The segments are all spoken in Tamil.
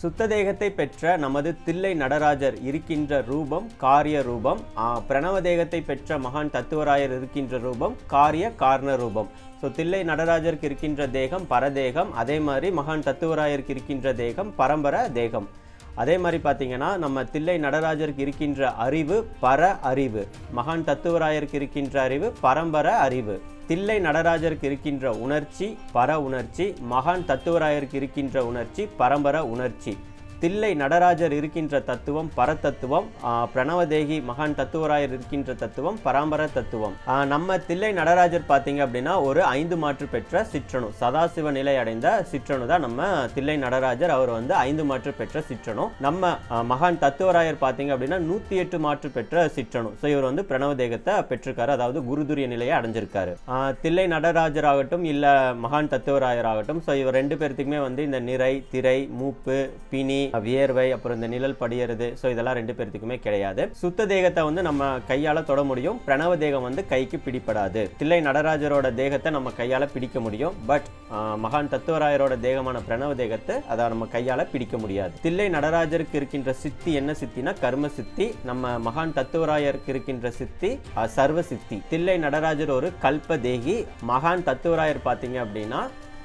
சுத்த தேகத்தை பெற்ற நமது தில்லை நடராஜர் இருக்கின்ற ரூபம் காரிய ரூபம் பிரணவ தேகத்தை பெற்ற மகான் தத்துவராயர் இருக்கின்ற ரூபம் காரிய காரண ரூபம். ஸோ தில்லை நடராஜருக்கு இருக்கின்ற தேகம் பரதேகம் அதே மாதிரி மகான் தத்துவராயருக்கு இருக்கின்ற தேகம் பரம்பர தேகம். அதே மாதிரி பார்த்தீங்கன்னா நம்ம தில்லை நடராஜருக்கு இருக்கின்ற அறிவு பர அறிவு. மகான் தத்துவராயருக்கு இருக்கின்ற அறிவு பரம்பர அறிவு. தில்லை நடராஜருக்கு இருக்கின்ற உணர்ச்சி பர உணர்ச்சி. மகான் தத்துவராயருக்கு இருக்கின்ற உணர்ச்சி பரம்பர உணர்ச்சி. தில்லை நடராஜர் இருக்கின்ற தத்துவம் பரதத்துவம் பிரணவதேகி மகான் தத்துவராயர் இருக்கின்ற தத்துவம் பராம்பர தத்துவம். நம்ம தில்லை நடராஜர் பார்த்தீங்க அப்படின்னா ஒரு ஐந்து மாற்று பெற்ற சிற்றணு சதாசிவ நிலை அடைந்த சிற்றணு தான் நம்ம தில்லை நடராஜர். அவர் வந்து ஐந்து மாற்று பெற்ற சிற்றணு. நம்ம மகான் தத்துவராயர் பார்த்தீங்க அப்படின்னா நூற்றி எட்டு மாற்று பெற்ற சிற்றணு. ஸோ இவர் வந்து பிரணவ தேகத்தை பெற்றிருக்காரு. அதாவது குருதுரிய நிலையை அடைஞ்சிருக்காரு. தில்லை நடராஜர் ஆகட்டும் இல்லை மகான் தத்துவராயர் ஆகட்டும் ஸோ இவர் ரெண்டு பேர்த்துக்குமே வந்து இந்த நிறை திரை மூப்பு பிணி வியர்வை அப்புறம் இந்த நிழல் படியறது. ஸோ இதெல்லாம் ரெண்டு பேர்த்துக்குமே கிடையாது. சுத்த தேகத்தை வந்து நம்ம கையால் தொட முடியும். பிரணவ தேகம் வந்து கைக்கு பிடிப்படாது தில்லை நடராஜரோட தேகத்தை நம்ம கையால் பிடிக்க முடியும். பட் மகான் தத்துவராயரோட தேகமான பிரணவ தேகத்தை அதை நம்ம கையால் பிடிக்க முடியாது. தில்லை நடராஜருக்கு இருக்கின்ற சித்தி என்ன சித்தினா கர்ம சித்தி. நம்ம மகான் தத்துவராயருக்கு இருக்கின்ற சித்தி சர்வ சித்தி. தில்லை நடராஜர் ஒரு கல்ப தேகி மகான் தத்துவராயர் பார்த்தீங்க அப்படின்னா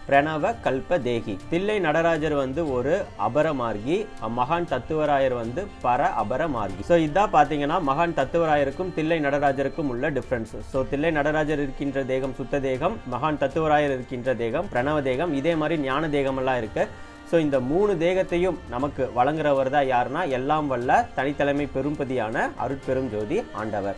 பிரணவ கல்ப தேகி தில்லை நடராஜர் வந்து ஒரு அபரமார்கி மகான் தத்துவராயர் வந்து பர அபரமார்கி. ஸோ இதான் பார்த்தீங்கன்னா மகான் தத்துவராயருக்கும் தில்லை நடராஜருக்கும் உள்ள டிஃப்ரென்ஸ் ஸோ தில்லை நடராஜர் இருக்கின்ற தேகம் சுத்த தேகம் மகான் தத்துவராயர் இருக்கின்ற தேகம் பிரணவ தேகம் இதே மாதிரி ஞான தேகமெல்லாம் இருக்குது இருக்கு. ஸோ இந்த மூணு தேகத்தையும் நமக்கு வழங்குறவர் தான் யாருன்னா எல்லாம் வல்ல தனித்தலைமை பெரும்பதியான அருட்பெரும் ஜோதி ஆண்டவர்.